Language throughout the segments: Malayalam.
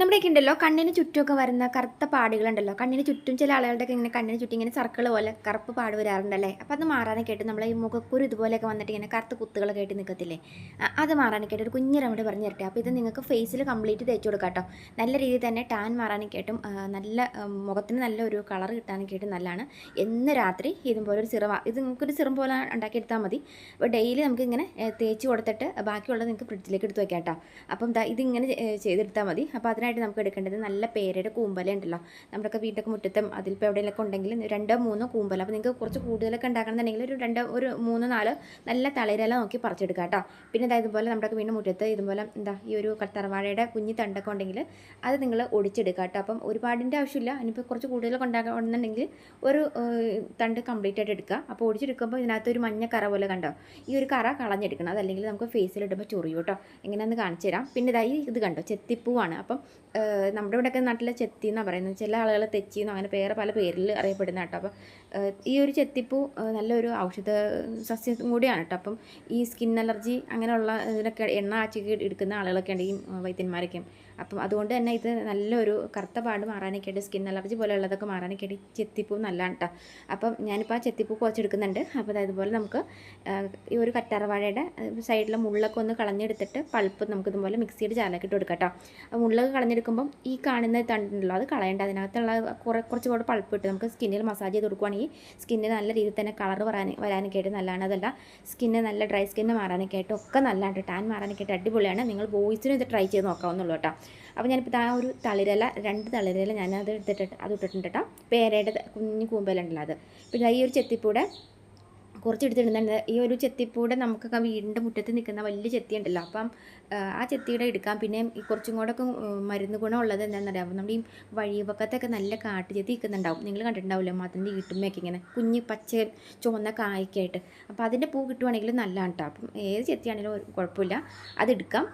നമ്മുടെയൊക്കെ ഉണ്ടല്ലോ കണ്ണിന് ചുറ്റുമൊക്കെ വരുന്ന കറുത്ത പാടുകളുണ്ടല്ലോ. കണ്ണിന് ചുറ്റും ചില ആളുകളുടെയൊക്കെ ഇങ്ങനെ കണ്ണിന് ചുറ്റും ഇങ്ങനെ സർക്കിൾ പോലെ കറുപ്പ് പാട് വരാറുണ്ടല്ലേ? അപ്പോൾ അത് മാറാനൊക്കെ ആയിട്ട് നമ്മൾ ഈ മുഖക്കുരു ഇതുപോലെയൊക്കെ വന്നിട്ട് ഇങ്ങനെ കറുത്ത കുത്തുകളൊക്കെ ആയിട്ട് നിൽക്കത്തില്ലേ അത് മാറാനൊക്കെ ഒരു കുഞ്ഞു റെമഡി പറഞ്ഞു തരട്ടെ. അപ്പോൾ ഇത് നിങ്ങൾക്ക് ഫേസിൽ കംപ്ലീറ്റ് തേച്ച് കൊടുക്കാം കേട്ടോ. നല്ല രീതിയിൽ തന്നെ ടാൻ മാറാനൊക്കെ ആയിട്ടും നല്ല മുഖത്തിന് നല്ല ഒരു കളർ കിട്ടാനൊക്കെ ആയിട്ട് നല്ലതാണ്. എന്ന് രാത്രി ഇതുപോലെ ഒരു സിറം ഇത് നിങ്ങൾക്കൊരു സിറം പോലെ ഉണ്ടാക്കിയെടുത്താൽ മതി. അപ്പോൾ ഡെയിലി നമുക്ക് ഇങ്ങനെ തേച്ച് കൊടുത്തിട്ട് ബാക്കിയുള്ളത് നിങ്ങൾക്ക് ഫ്രിഡ്ജിലേക്ക് എടുത്ത് വയ്ക്കാം കേട്ടോ. അപ്പം ഇതിങ്ങനെ ചെയ്തെടുത്താൽ മതി. അപ്പോൾ അതിനായിട്ട് നമുക്ക് എടുക്കേണ്ടത് നല്ല പേരയുടെ കൂമ്പല ഉണ്ടല്ലോ. നമ്മുടെയൊക്കെ വീട്ടൊക്കെ മുറ്റത്തും അതിലിപ്പോൾ എവിടെയെങ്കിലൊക്കെ ഉണ്ടെങ്കിൽ രണ്ടോ മൂന്നോ കൂമ്പല. അപ്പോൾ നിങ്ങൾക്ക് കുറച്ച് കൂടുതലൊക്കെ ഉണ്ടാക്കണമെന്നുണ്ടെങ്കിൽ ഒരു രണ്ട് ഒരു മൂന്ന് നാല് നല്ല തളിരല നോക്കി പറിച്ചെടുക്കുക കേട്ടോ. പിന്നെ ഇതാ ഇതുപോലെ നമ്മുടെ വീണ്ടും മുറ്റത്ത് ഇതുപോലെ എന്താ ഈ ഒരു കത്തറവാഴയുടെ കുഞ്ഞി തണ്ടൊക്കെ ഉണ്ടെങ്കിൽ അത് നിങ്ങൾ ഒടിച്ചെടുക്കുക കേട്ടോ. അപ്പം ഒരുപാടിന്റെ ആവശ്യമില്ല. ഇനിയിപ്പോൾ കുറച്ച് കൂടുതലൊക്കെ ഉണ്ടാക്കണമെന്നുണ്ടെങ്കിൽ ഒരു തണ്ട് കംപ്ലീറ്റ് ആയിട്ട് എടുക്കുക. അപ്പോൾ ഒടിച്ചെടുക്കുമ്പോൾ ഇതിനകത്ത് ഒരു മഞ്ഞ കറ പോലെ കണ്ടോ? ഈ ഒരു കറ കളഞ്ഞെടുക്കണം. അതല്ലെങ്കിൽ നമുക്ക് ഫേസിലിടുമ്പോൾ ചൊറിയും കേട്ടോ. എങ്ങനെയാണെന്ന് കാണിച്ചു തരാം. പിന്നെ ഇതായി ഇത് കണ്ടോ? ചെത്തിപ്പൂവാണ്. അപ്പം നമ്മുടെ ഇവിടെയൊക്കെ നാട്ടിലെ ചെത്തി എന്നാണ് പറയുന്നത്. ചില ആളുകൾ തെച്ചി എന്നോ അങ്ങനെ വേറെ പല പേരിൽ അറിയപ്പെടുന്ന കേട്ടോ. അപ്പം ഈ ഒരു ചെത്തിപ്പൂ നല്ലൊരു ഔഷധ സസ്യം കൂടിയാണ് കേട്ടോ. അപ്പം ഈ സ്കിൻ അലർജി അങ്ങനെയുള്ള ഇതിനൊക്കെ എണ്ണ ആച്ചി എടുക്കുന്ന ആളുകളൊക്കെ ഉണ്ട് ഈ വൈദ്യന്മാരൊക്കെ. അപ്പം അതുകൊണ്ട് തന്നെ ഇത് നല്ലൊരു കറുത്ത പാട് മാറാനൊക്കെ സ്കിൻ അലർജി പോലെയുള്ളതൊക്കെ മാറാനൊക്കെ ആയിട്ട് ഈ ചെത്തിപ്പൂ നല്ലതാണ് കേട്ടോ. അപ്പം ഞാനിപ്പോൾ ആ ചെത്തിപ്പൂ കുറച്ചെടുക്കുന്നുണ്ട്. അപ്പോൾ അത് അതുപോലെ നമുക്ക് ഈ ഒരു കറ്റാറവാഴയുടെ സൈഡിലെ മുള്ളൊക്കെ ഒന്ന് കളഞ്ഞെടുത്തിട്ട് പൾപ്പ് നമുക്ക് ഇതുപോലെ മിക്സിയുടെ ചാലൊക്കെ ഇട്ട് കൊടുക്കാം കേട്ടോ. മുള്ളൊക്കെ കളഞ്ഞെടുക്കുമ്പം ഈ കാണുന്ന തണ്ടുണ്ടല്ലോ അത് കളയേണ്ട. അതിനകത്തുള്ള കുറേ കുറച്ച് കൂടെ പൾപ്പ് ഇട്ട് നമുക്ക് സ്കിന്നിൽ മസാജ് ചെയ്ത് കൊടുക്കുവാണെങ്കിൽ സ്കിന്നിന് നല്ല രീതിയിൽ തന്നെ കളർ വരാൻ വരാനൊക്കെ ആയിട്ട് നല്ലതാണ്. അതല്ല സ്കിന്ന് നല്ല ഡ്രൈ സ്കിന്ന് മാറാനൊക്കെ ആയിട്ട് ഒക്കെ നല്ലതാണ് ടാൻ മാറാനൊക്കെ ആയിട്ട് അടിപൊളിയാണ്. നിങ്ങൾ ബോയ്സിനും ഇത് ട്രൈ ചെയ്ത് നോക്കാവുന്നുള്ളൂ കേട്ടോ അപ്പോൾ ഞാനിപ്പോൾ ആ ഒരു തളിരല രണ്ട് തളിരല ഞാൻ എടുത്തിട്ട് അത് ഇട്ടിട്ടുണ്ട് കേട്ടോ പേരയുടെ കുഞ്ഞു കൂമ്പലുണ്ടല്ലോ അത്? പിന്നെ ഈ ഒരു ചെത്തിപ്പൂടെ കുറച്ച് എടുത്തിടുന്നുണ്ട് ഈ ഒരു ചെത്തിപ്പൂടെ നമുക്കൊക്കെ വീടിന്റെ മുറ്റത്ത് നിൽക്കുന്ന വലിയ ചെത്തി ഉണ്ടല്ലോ അപ്പം ആ, ചെത്തിയുടെ എടുക്കാം. പിന്നെ കുറച്ചും കൂടെ ഒക്കെ മരുന്ന് മരുന്ന് ഗുണമുള്ളത് എന്താണെന്നറിയാം? നമ്മുടെ ഈ വഴിവക്കത്തൊക്കെ നല്ല കാട്ടു ചെത്തി നിൽക്കുന്നുണ്ടാവും. നിങ്ങൾ കണ്ടിട്ടുണ്ടാവില്ലേ? മതിന്റെ ഈട്ടുമ്മയൊക്കെ ഇങ്ങനെ കുഞ്ഞ് പച്ച ചുവന്ന കായ്ക്കായിട്ട്. അപ്പോൾ അതിന്റെ പൂ കിട്ടുവാണെങ്കിൽ നല്ലതാണ് കേട്ടോ അപ്പം ഏത് ചെത്തിയാണെങ്കിലും കുഴപ്പമില്ല. അതെടുക്കാം.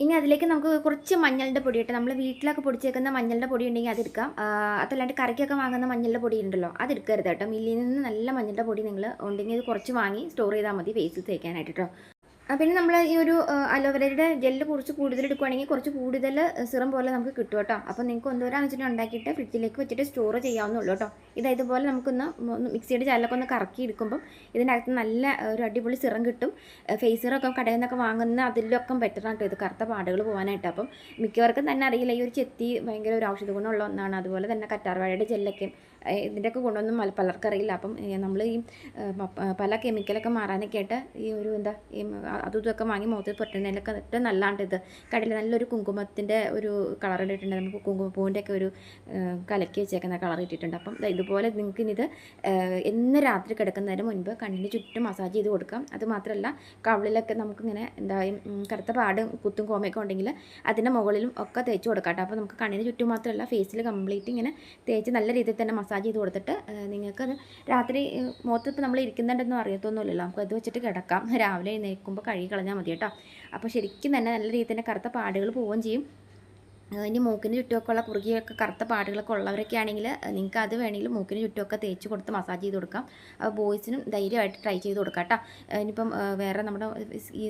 ഇനി അതിലേക്ക് നമുക്ക് കുറച്ച് മഞ്ഞളുടെ പൊടി നമ്മൾ വീട്ടിലൊക്കെ പൊടിച്ചേക്കുന്ന മഞ്ഞളുടെ പൊടി ഉണ്ടെങ്കിൽ അതെടുക്കാം അതല്ലാണ്ട് കറിക്കൊക്കെ വാങ്ങുന്ന മഞ്ഞളുടെ പൊടി ഉണ്ടല്ലോ അതെടുക്കരുത് കേട്ടോ. മില്ലിൽ നിന്ന് നല്ല മഞ്ഞളുടെ പൊടി നിങ്ങൾ ഉണ്ടെങ്കിൽ ഇത് കുറച്ച് വാങ്ങി സ്റ്റോർ ചെയ്താൽ മതി വേസ്റ്റ് തേക്കാനായിട്ട് കേട്ടോ. പിന്നെ നമ്മൾ ഈ ഒരു അലോവേരയുടെ ജെല്ല് കുറച്ച് കൂടുതൽ എടുക്കുവാണെങ്കിൽ കുറച്ച് കൂടുതൽ സിറം പോലെ നമുക്ക് കിട്ടും കേട്ടോ. അപ്പോൾ നിങ്ങൾക്ക് എന്തോരാന്ന് വെച്ചിട്ട് ഉണ്ടാക്കിയിട്ട് ഫ്രിഡ്ജിലേക്ക് വെച്ചിട്ട് സ്റ്റോർ ചെയ്യാവുന്നുള്ളൂ കേട്ടോ. ഇത് ഇതുപോലെ നമുക്കൊന്ന് മിക്സിയുടെ ചാലൊക്കെ ഒന്ന് കറക്കി എടുക്കുമ്പം ഇതിന്റെ അകത്ത് നല്ല ഒരു അടിപൊളി സിറം കിട്ടും. ഫേസ് സിറമൊക്കെ കടയിൽ നിന്നൊക്കെ വാങ്ങുന്ന അതിലൊക്കെ ബെറ്റർ ആണ് കേട്ടോ ഇത് കറുത്ത പാടുകൾ പോകാനായിട്ട് അപ്പം മിക്കവർക്കും തന്നെ അറിയില്ല ഈ ഒരു ചെത്തി ഭയങ്കര ഒരു ഔഷധ ഗുണമുള്ള ഒന്നാണ്. അതുപോലെ തന്നെ കറ്റാർവാഴയുടെ ജെല്ലൊക്കെ ഇതിന്റെയൊക്കെ ഗുണമൊന്നും പലർക്കറിയില്ല. അപ്പം നമ്മൾ ഈ പല കെമിക്കലൊക്കെ മാറാനൊക്കെ ആയിട്ട് ഈ ഒരു എന്താ ഈ അതും ഇതൊക്കെ വാങ്ങി മുഖത്ത് പുരട്ടുന്നതിനൊക്കെ ഏറ്റവും നല്ലതാണ്ട് ഇത് കടയിൽ നല്ലൊരു കുങ്കുമത്തിന്റെ ഒരു കളർ ഇട്ടിട്ടുണ്ട്. നമുക്ക് കുങ്കുമപ്പൂവിന്റെ ഒക്കെ ഒരു കലക്കി വെച്ചേക്കുന്ന കളർ ഇട്ടിട്ടുണ്ട്. അപ്പം ഇതുപോലെ നിങ്ങൾക്ക് ഇനി ഇത് എന്ന് രാത്രി കിടക്കുന്നതിന് മുൻപ് കണ്ണിന് ചുറ്റും മസാജ് ചെയ്ത് കൊടുക്കാം. അത് മാത്രമല്ല കവിളിലൊക്കെ നമുക്കിങ്ങനെ എന്താ കറുത്ത പാടും കുത്തും കോമയൊക്കെ ഉണ്ടെങ്കിൽ അതിന്റെ മുകളിലും ഒക്കെ തേച്ച് കൊടുക്കാം കേട്ടോ അപ്പോൾ നമുക്ക് കണ്ണിന് ചുറ്റും മാത്രമല്ല ഫേസിൽ കംപ്ലീറ്റ് ഇങ്ങനെ തേച്ച് നല്ല രീതിയിൽ തന്നെ മസാജ് ചെയ്ത് കൊടുത്തിട്ട് നിങ്ങൾക്ക് രാത്രി മുഖത്ത് ഇപ്പോൾ നമ്മൾ ഇരിക്കുന്നുണ്ടെന്നും അറിയത്തൊന്നുമില്ലല്ലോ. നമുക്ക് അത് വെച്ചിട്ട് കിടക്കാം. രാവിലെ എഴുന്നേൽക്കുമ്പോൾ കഴുകി കളഞ്ഞാൽ മതി കേട്ടോ. അപ്പോൾ ശരിക്കും തന്നെ നല്ല രീതിയിൽ തന്നെ കറുത്ത പാടുകൾ പോവുകയും ചെയ്യും. അതിന്റെ മൂക്കിന് ചുറ്റുമൊക്കെ ഉള്ള കുറുകിയൊക്കെ കറുത്ത പാടുകളൊക്കെ ഉള്ളവരൊക്കെ ആണെങ്കിൽ നിങ്ങൾക്ക് അത് വേണമെങ്കിൽ മൂക്കിന് ചുറ്റുമൊക്കെ തേച്ച് കൊടുത്ത് മസാജ് ചെയ്ത് കൊടുക്കാം. അപ്പോൾ ബോയ്സിനും ധൈര്യമായിട്ട് ട്രൈ ചെയ്ത് കൊടുക്കാം കേട്ടോ. ഇനിയിപ്പം വേറെ നമ്മുടെ ഈ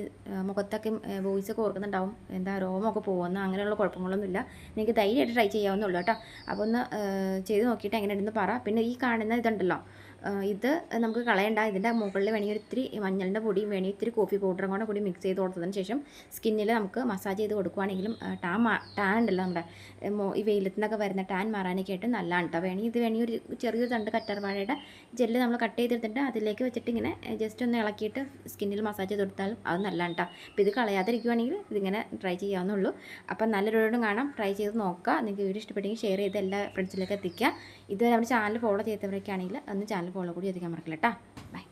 മുഖത്തൊക്കെ ബോയ്സൊക്കെ ഓർക്കുന്നുണ്ടാവും. എന്താ രോമമൊക്കെ പോകുന്ന അങ്ങനെയുള്ള കുഴപ്പങ്ങളൊന്നുമില്ല. നിങ്ങൾക്ക് ധൈര്യമായിട്ട് ട്രൈ ചെയ്യാവുന്നുള്ളൂ കേട്ടോ. അപ്പോൾ ഒന്ന് ചെയ്ത് നോക്കിയിട്ട് എങ്ങനെ ഉണ്ടെന്ന് പറ. പിന്നെ ഈ കാണുന്ന ഇതുണ്ടല്ലോ. ഇത് നമുക്ക് കളയണ്ട. ഇതിന്റെ മുകളിൽ വേണമെങ്കിൽ ഒത്തിരി മഞ്ഞളിന്റെ പൊടിയും വേണമെങ്കിൽ ഇത്തിരി കോഫി പൗഡറും കൂടെ കൂടി മിക്സ് ചെയ്ത് കൊടുത്തതിന് ശേഷം സ്കിന്നിൽ നമുക്ക് മസാജ് ചെയ്ത് കൊടുക്കുവാണെങ്കിലും ടാൻ ടാൻ ഉണ്ടല്ലോ നമ്മുടെ ഈ വെയിലത്തു നിന്നൊക്കെ വരുന്ന ടാൻ മാറാനൊക്കെ ആയിട്ട് നല്ലതാണ് കേട്ടോ വേണമെങ്കിൽ ഇത് വേണമെങ്കിൽ ഒരു ചെറിയൊരു തണ്ട് കറ്റാർവാഴയുടെ ജെല്ല് നമ്മൾ കട്ട് ചെയ്തെടുത്തിട്ട് അതിലേക്ക് വെച്ചിട്ട് ഇങ്ങനെ ജസ്റ്റ് ഒന്ന് ഇളക്കിയിട്ട് സ്കിന്നിൽ മസാജ് ചെയ്ത് കൊടുത്താലും അത് നല്ലതാണ് കേട്ടോ അപ്പോൾ ഇത് കളയാതിരിക്കുവാണെങ്കിൽ ഇതിങ്ങനെ ട്രൈ ചെയ്യാവുന്നുള്ളൂ അപ്പം നല്ലൊരു കാണാം. ട്രൈ ചെയ്ത് നോക്കുക. നിങ്ങൾക്ക് വീഡിയോ ഇഷ്ടപ്പെട്ടെങ്കിൽ ഷെയർ ചെയ്ത് എല്ലാ ഫ്രണ്ട്സിലേക്ക് എത്തിക്കുക. ഇതുവരെ നമ്മുടെ ചാനൽ ഫോളോ ചെയ്തവരൊക്കെ ആണെങ്കിൽ ഒന്ന് ചാനൽ ഫോളോ കൂടി എത്തിക്കാൻ മറക്കില്ല കേട്ടോ ബൈ